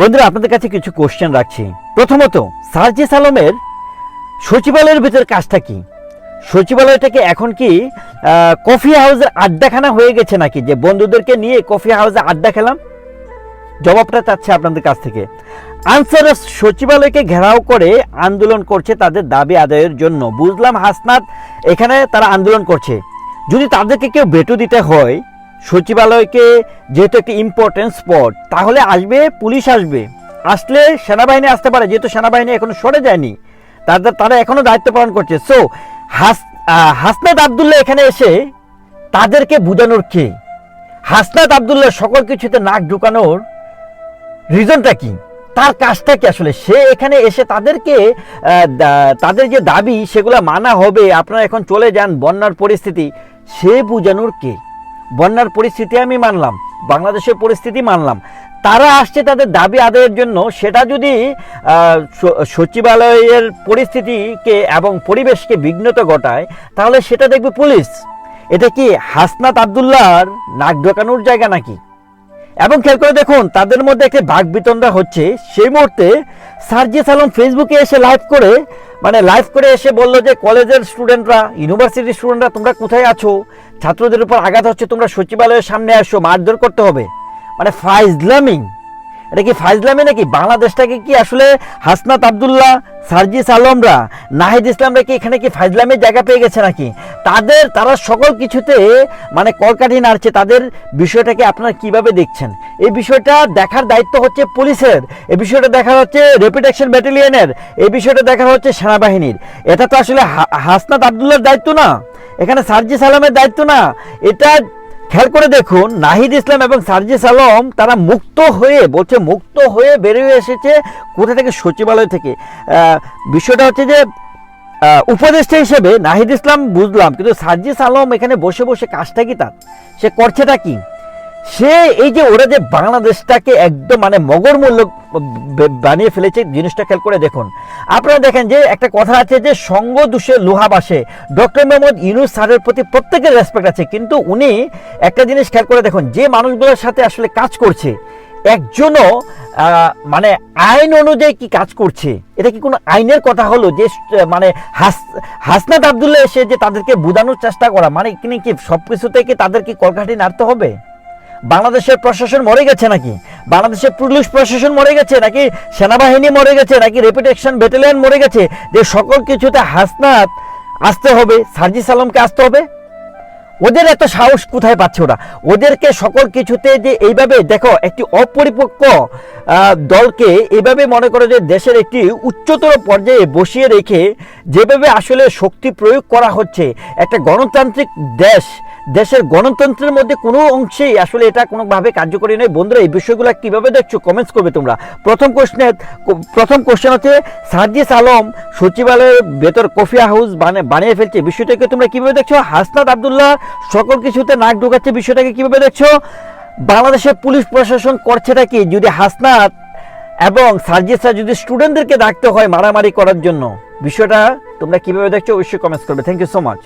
বন্ধুরা, আপনাদের কাছে কিছু কোশ্চেন রাখছি। প্রথমত সার্জিস আলমের সচিবালয়ের ভিতর কাজটা কি? সচিবালয়টাকে এখন কি কফি হাউসের আড্ডাখানা হয়ে গেছে নাকি? যে বন্ধুদেরকে নিয়ে কফি হাউসে আড্ডা খেলাম? জবাবটা চাচ্ছে আপনাদের কাছ থেকে। আনসার সচিবালয়কে ঘেরাও করে আন্দোলন করছে তাদের দাবি আদায়ের জন্য। বুঝলাম হাসনাত, এখানে তারা আন্দোলন করছে। যদি তাদেরকে কেউ বেটু দিতে হয় সচিবালয়কে যেহেতু একটি ইম্পর্টেন্ট স্পট তাহলে আসবে পুলিশ আসবে। আসলে সেনাবাহিনী আসতে পারে যেহেতু সেনাবাহিনী এখনও সরে যায়নি তাদের তারা এখনও দায়িত্ব পালন করছে। সো হাস আহ, হাসনাত আবদুল্লাহ এখানে এসে তাদেরকে বুঝানোর কে? হাসনাত আবদুল্লাহ সকল কিছুতে নাক ঢুকানোর রিজনটা কি? তার কাজটা কি আসলে? সে এখানে এসে তাদেরকে তাদের যে দাবি সেগুলো মানা হবে আপনারা এখন চলে যান বন্যার পরিস্থিতি সে বুঝানোর কে? বন্যার পরিস্থিতি আমি মানলাম, বাংলাদেশের পরিস্থিতি মানলাম। তারা আসছে তাদের দাবি আদায়ের জন্য, সেটা যদি সচিবালয়ের পরিস্থিতিকে এবং পরিবেশকে বিঘ্নত ঘটায়, তাহলে সেটা দেখবে পুলিশ। এটা কি হাসনাত আবদুল্লাহর নাক ঢোকানোর জায়গা নাকি? এবং খেয়াল করে দেখুন, তাদের মধ্যে একটি ভাগ বিতণ্ডা হচ্ছে। সেই মুহূর্তে সার্জি আলম ফেসবুকে এসে লাইভ করে মানে লাইভ করে এসে বলল যে, কলেজের স্টুডেন্টরা ইউনিভার্সিটির স্টুডেন্টরা তোমরা কোথায় আছো? ছাত্রদের উপর আঘাত হচ্ছে, তোমরা সচিবালয়ের সামনে আসো, মারধর করতে হবে। মানে ফাইজলামিং এটা কি ফাইজলামি নাকি? বাংলাদেশটাকে কি আসলে হাসনাত আবদুল্লাহ, সার্জিস আলমরা, নাহিদ ইসলামরা কি এখানে কি ফাইজলামের জায়গা পেয়ে গেছে নাকি? তাদের, তারা সকল কিছুতে মানে কলকাঠি নাড়ছে। তাদের বিষয়টাকে আপনারা কীভাবে দেখছেন? এই বিষয়টা দেখার দায়িত্ব হচ্ছে পুলিশের। এই বিষয়টা দেখা হচ্ছে রেপিড অ্যাকশন ব্যাটালিয়নের। এই বিষয়টা দেখা হচ্ছে সেনাবাহিনীর। এটা তো আসলে হাসনাত আবদুল্লার দায়িত্ব না। এখানে সার্জিস আলমের দায়িত্ব না। এটা খেয়াল করে দেখুন, নাহিদ ইসলাম এবং সার্জিস আলম, তারা মুক্ত হয়ে, বলছে মুক্ত হয়ে বেরিয়ে এসেছে কোথা থেকে? সচিবালয় থেকে। বিষয়টা হচ্ছে যে উপদেষ্টা হিসেবে নাহিদ ইসলাম বুঝলাম, কিন্তু সার্জিস আলম এখানে বসে বসে কাজটা কি তার? সে করছেটা কি? সে এই যে ওরা যে বাংলাদেশটাকে একদম মানে মগর মূল্য বানিয়ে ফেলেছে, জিনিসটা খেয়াল করে দেখুন। আপনারা দেখেন যে একটা কথা আছে যে সঙ্গ দোষে লোহা বাসে। ডক্টর মোহাম্মদ ইউনুস স্যারের প্রতি প্রত্যেকের রেসপেক্ট আছে, কিন্তু উনি একটা জিনিস খেয়াল করে দেখুন, যে মানুষগুলোর সাথে আসলে কাজ করছে, একজনও মানে আইন অনুযায়ী কি কাজ করছে? এটা কি কোনো আইনের কথা হলো যে মানে হাস, হাসনাত আবদুল্লাহ এসে যে তাদেরকে বোঝানোর চেষ্টা করা? মানে কি কি সব কিছুতে কি তাদেরকে কলকাঠি নাড়তে হবে? বাংলাদেশের প্রশাসন মরে গেছে নাকি? বাংলাদেশের পুলিশ প্রশাসন মরে গেছে নাকি? সেনাবাহিনী মরে গেছে নাকি? রেপিড অ্যাকশন ব্যাটালিয়ন মরে গেছে? যে সকল কিছুতে হাসনাত আসতে হবে, সার্জিস আলমকে আসতে হবে? ওদের এত সাহস কোথায় পাচ্ছে ওরা? ওদেরকে সকল কিছুতে যে এইভাবে, দেখো, একটি অপরিপক্ক দলকে এইভাবে মনে করো যে দেশের একটি উচ্চতর পর্যায়ে বসিয়ে রেখে যেভাবে আসলে শক্তি প্রয়োগ করা হচ্ছে, একটা গণতান্ত্রিক দেশ, দেশের গণতন্ত্রের মধ্যে কোনো অংশেই আসলে এটা কোনোভাবে কার্যকরী নয়। বন্ধুরা, এই বিষয়গুলো কীভাবে দেখছ? কমেন্টস করবে তোমরা। প্রথম কোশ্চেন প্রথম কোশ্চেন হচ্ছে, সার্জিস আলম সচিবালয়ের ভেতর কফি হাউস বানিয়ে ফেলছে। বিষয়টাকে তোমরা কীভাবে দেখছ? হাসনাত আবদুল্লাহ সকল কিছুতে নাক ঢোকাচ্ছে বিষয়টাকে কীভাবে দেখছ? বাংলাদেশের পুলিশ প্রশাসন করছেটা কি? যদি হাসনাত এবং সার্জিসা যদি স্টুডেন্টদেরকে ডাকতে হয় মারামারি করার জন্য, বিষয়টা তোমরা কীভাবে দেখছ অবশ্যই কমেন্টস করবে। Thank you so much